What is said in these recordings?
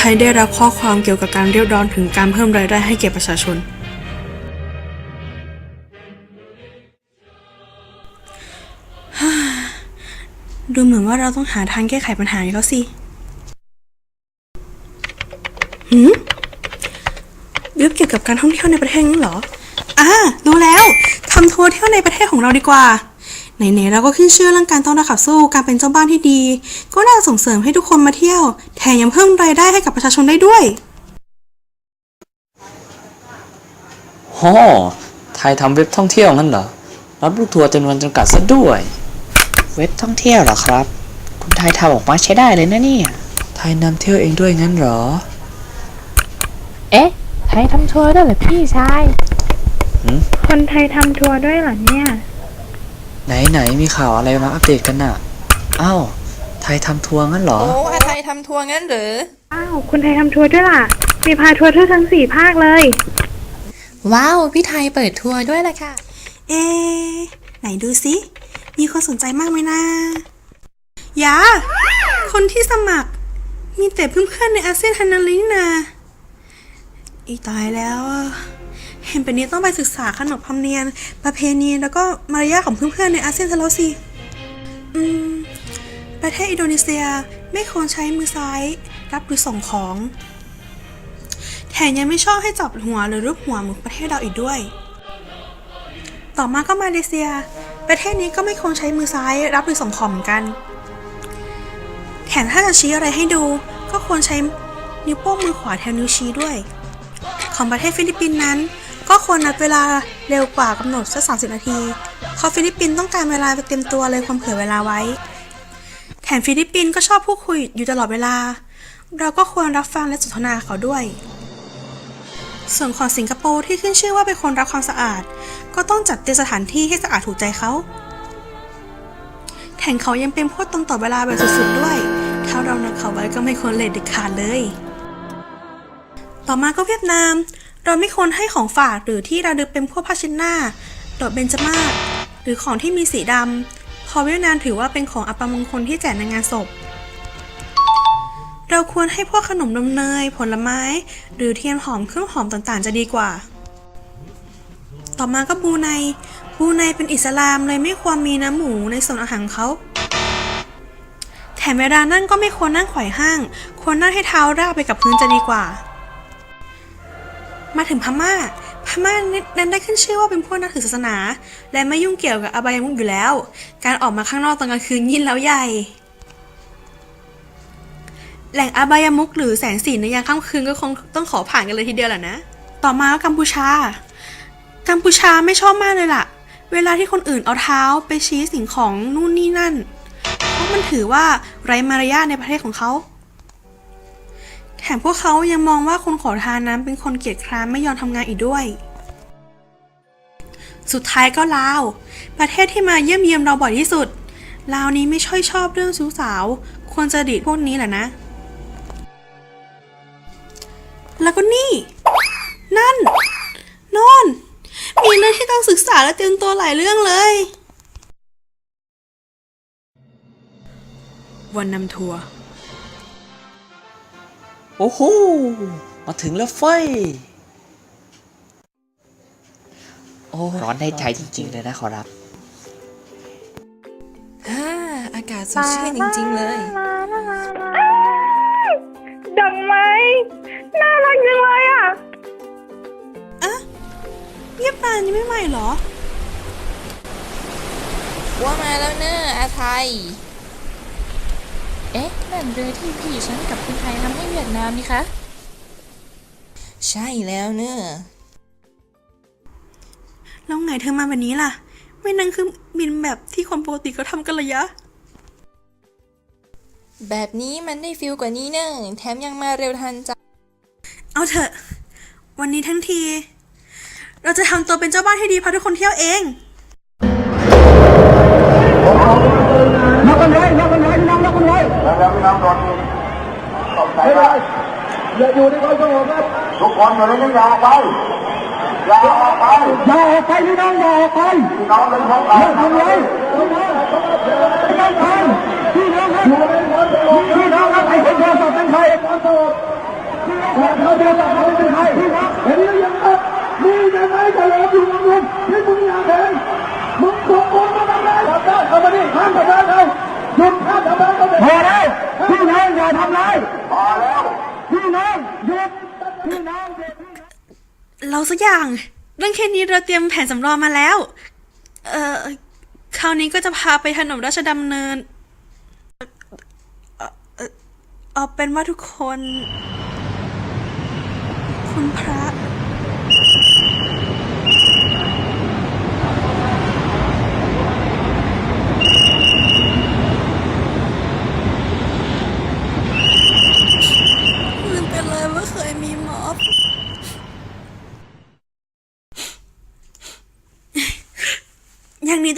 ไทยได้รับข้อความเกี่ยวกับการเรียกร้องถึงการเพิ่มรายได้ให้แก่ประชาชน ดูเหมือนว่าเราต้องหาทางแก้ไขปัญหานี้แล้วสิหืมเว็บเกี่ยวกับการท่องเที่ยวในประเทศนั้นเหรอ อ่า รู้แล้ว ทำทัวร์เที่ยวในประเทศของเราดีกว่า ไหนๆเราก็ขึ้นชื่อเรื่องการต้อนรับขับสู้การเป็นเจ้าบ้านที่ดี ก็น่าส่งเสริมให้ทุกคนมาเที่ยว แถมยังเพิ่มรายได้ให้กับประชาชนได้ด้วยโอ้ไทยทำเว็บท่องเที่ยวงั้นเหรอ รับลูกทัวร์จำนวนจำกัดซะด้วย เว็บท่องเที่ยวเหรอครับ คุณไทยทำออกมาใช้ได้เลยนะเนี่ย ไทยนำเที่ยวเองด้วยงั้นเหรอ เอ๊ะ ไทยทำทัวร์ด้วยเหรอพี่ชายหืมคนไทยทำทัวร์ด้วยเหรอเนี่ย ไหนไหนๆมีข่าวอะไรมาอัปเดตกันน่ะ อ้าว ไทยทำทัวร์งั้นเหรอ โอ้อาไทยทำทัวร์งั้นเหรออ้าวคุณไทยทำทัวร์ด้วยล่ะ มีพาทัวร์ทั่วทั้งสี่ภาคเลย ว้าว พี่ไทยเปิดทัวร์ด้วยล่ะค่ะ เอ๊ะไหนดูสิ มีคนสนใจมากไหมนะยาคนที่สมัคร มีแต่เพื่อนๆในอาเซียนทันนั้นเลยนี่นาอีตายแล้วอะ เห็นเป็นนี้ต้องไปศึกษาขนบธรรมเนียมประเพณีแล้วก็มารยาทของเพื่อนๆในอาเซียนซะแล้วสิ อืม ประเทศอินโดนีเซียไม่ควรใช้มือซ้าย รับหรือส่งของ แถมยังไม่ชอบให้จับหัวหรือรูปหัวเหมือนประเทศเราอีกด้วย ต่อมาก็มาเลเซีย ประเทศนี้ก็ไม่ควรใช้มือซ้ายรับหรือส่งของเหมือนกัน แถมถ้าจะชี้อะไรให้ดู ก็ควรใช้นิ้วโป้งมือขวาแทนนิ้วชี้ด้วย ของประเทศฟิลิปปินส์นั้น ก็ควรนัดเวลาเร็วกว่ากำหนดสัก 30 นาทีเพราะฟิลิปปินส์ต้องการเวลาไปเตรียมตัวเลยความเผื่อเวลาไว้ แถมฟิลิปปินส์ก็ชอบพูดคุยอยู่ตลอดเวลา เราก็ควรรับฟังและสนทนาเขาด้วย ส่วนของสิงคโปร์ที่ขึ้นชื่อว่าเป็นคนรักความสะอาด ก็ต้องจัดเตรียมสถานที่ให้สะอาดถูกใจเขาแถมเขายังเป็นพวกตรงต่อเวลาแบบสุดๆด้วย ถ้าเรานัดเขาไว้ก็ไม่ควรเลทเด็ดขาดเลย ต่อมาก็เวียดนาม เราไม่ควรให้ของฝากหรือที่เราดึกเป็นพวกผ้าเช็ดหน้าดอกเบญจมาศหรือของที่มีสีดำเพอเวียดนามถือว่าเป็นของอัปมงคลที่แจกในงานศพ เราควรให้พวกขนมนมเนย ผลไม้ หรือเทียนหอมเครื่องหอมต่างๆ จะดีกว่า ต่อมาก็บูไนบูไนเป็นอิสลามเลยไม่ควรมีน้ำหมูในส่วนอาหารของเขาแถมเวลานั่งก็ไม่ควรนั่งไขว่ห้าง ควรนั่งให้เท้าราบไปกับพื้นจะดีกว่า มาถึงพม่า พม่านั้นได้ขึ้นชื่อว่าเป็นพวกนักถือศาสนา และไม่ยุ่งเกี่ยวกับอบายมุขอยู่แล้ว การออกมาข้างนอกตอนกลางคืนยิ่งแล้วใหญ่ แหล่งอบายมุกหรือแสงสีในยามค่ำคืนก็คงต้องขอผ่านกันเลยทีเดียวแหละนะ ต่อมาก็กัมพูชา กัมพูชาไม่ชอบมากเลยล่ะ เวลาที่คนอื่นเอาเท้าไปชี้สิ่งของนู่นนี่นั่น เพราะมันถือว่าไร้มารยาทในประเทศของเขา แถมพวกเขายังมองว่าคนขอทานนั้นเป็นคนเกียจคร้านไม่ยอมทำงานอีกด้วย สุดท้ายก็ลาว ประเทศที่มาเยี่ยมเยียมเราบ่อยที่สุด ลาวนี้ไม่ช่อยชอบเรื่องชู้สาว ควรจะดีดพวกนี้แหละนะ แล้วก็นี่ นั่นนอน มีเรื่องที่ต้องศึกษาและเตรียมตัวหลายเรื่องเลยวันนำทัวร์ โอ้โห มาถึงแล้วไฟยโอ้ร้อนได้ใจจริง ๆ เลยนะขอรับ ฮ่าอากาศสดชื่นจริง ๆ เลยดอกไม้น่ารักจังเลยอะเงียบนานยังไม่ใหม่เหรอ ว่ามาแล้วเนอะอาไทย เอ๊ะ นั่นเรือที่พี่ฉันกับคุณไทยทำให้เวียดนามนี่คะ ใช่แล้วเนอะแล้วไงเธอมาแบบนี้ล่ะ ไม่นั่งเครื่องบินแบบที่คนปกติเขาทำกันเลยยะ แบบนี้มันได้ฟิลกว่านี้เนอะแถมยังมาเร็วทันใจเอาเถอะ วันนี้ทั้งที เราจะทำตัวเป็นเจ้าบ้านให้ดีพาทุกคนเที่ยวเอง น้ำโดนตกใจไม่ได้อย่าอยู่ในความสงบครับทุกคนอยู่ในนี้อย่าออกไปอย่าออกไปอย่าออกไปพี่น้องอย่าออกไปน้องเป็นของเราทำไรพี่น้องพี่น้องทำพี่น้องครับพี่น้องครับไอ้คนเทรศัพท์เป็นใครคนเทรศัพท์เป็นใครพี่น้องเห็นหรือยังครับมีแต่ไม่กระโหลอยู่บนเงินาทำไรพอแล้วพี่น้องหยุดพี่น้องหยุดเราสักอย่าง เรื่องแค่นี้เราเตรียมแผนสำรองมาแล้ว เอ่อคราวนี้ก็จะพาไปถนนราชดำเนิน เอาเป็นว่าทุกคน คุณพระ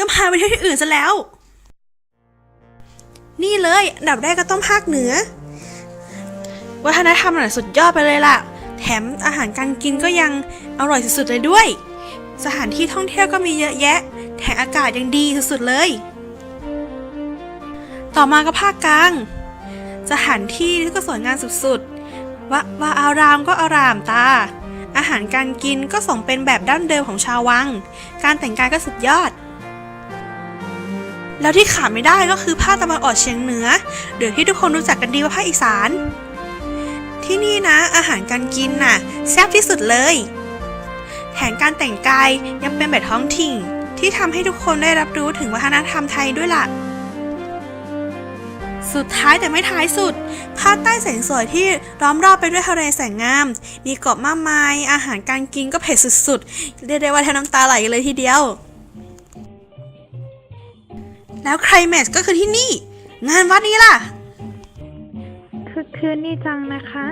อย่างนี้ต้องพาไปเที่ยวที่อื่นซะแล้ว นี่เลยอันดับแรกก็ต้องภาคเหนือ วัฒนธรรมน่ะสุดยอดไปเลยล่ะ แถมอาหารการกินก็ยังอร่อยสุดๆเลยด้วย สถานที่ท่องเที่ยวก็มีเยอะแยะ แถมอากาศยังดีสุดๆเลย ต่อมาก็ภาคกลาง สถานที่ก็สวยงามสุดๆวะวาอารามก็อารามตาอาหารการกินก็ส่งเป็นแบบดั้งเดิมของชาววัง การแต่งกายก็สุดยอด แล้วที่ขาดไม่ได้ก็คือภาคตะวันออกเฉียงเหนือหรือที่ทุกคนรู้จักกันดีว่าภาคอีสาน ที่นี่นะอาหารการกินน่ะแซ่บที่สุดเลย แถมการแต่งกายยังเป็นแบบท้องถิ่นที่ทำให้ทุกคนได้รับรู้ถึงวัฒนธรรมไทยด้วยล่ะ สุดท้ายแต่ไม่ท้ายสุด ภาคใต้แสงสวยที่ล้อมรอบไปด้วยทะเลแสงงาม มีเกาะมากมาย อาหารการกินก็เผ็ดสุดๆ เรียกได้ว่าแทบน้ำตาไหลเลยทีเดียว แล้วใครแมทก็คือที่นี่ งานวัดนี้ล่ะ คือคืนนี่จังนะคะ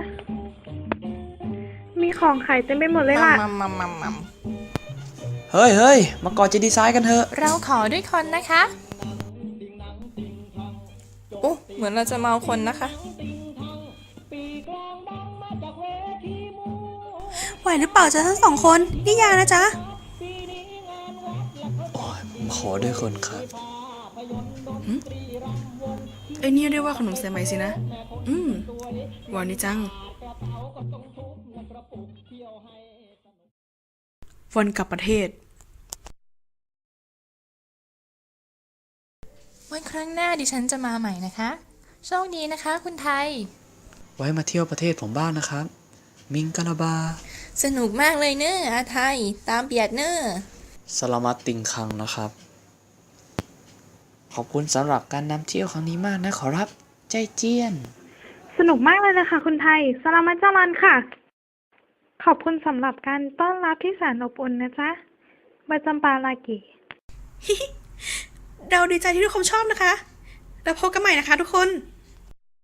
มีของขายเต็มไปหมดเลยล่ะ มัมมัมมัมมัมเฮ้ยเฮ้ยมาก่อจะดีไซน์กันเถอะ เราขอด้วยคนนะคะโอ้เหมือนเราจะเมาคนนะคะ ไหวหรือเปล่าจ๊ะทั้งสองคน นี่ยานะจ๊ะ ขอด้วยคนครับ ไอ้นี่เรียกว่าขนมเซมไหมสินะ อืมหวานนี่จัง วันกลับประเทศ วันครั้งหน้าดิฉันจะมาใหม่นะคะ โชคดีนะคะคุณไทย ไว้มาเที่ยวประเทศผมบ้างนะครับ มิงกะลาบา สนุกมากเลยเนอะอาไทย ตามเบียดเนอะสลามัตติงคังนะครับ ขอบคุณสำหรับการนำเที่ยวครั้งนี้มากนะขอรับ ใจเจียน สนุกมากเลยนะคะคุณไทยสลามัจจารันค่ะ ขอบคุณสำหรับการต้อนรับที่แสนอบอุ่นนะจ๊ะบาจัมปาลากิ เราดีใจที่ทุกคนชอบนะคะ แล้วพบกันใหม่นะคะทุกคน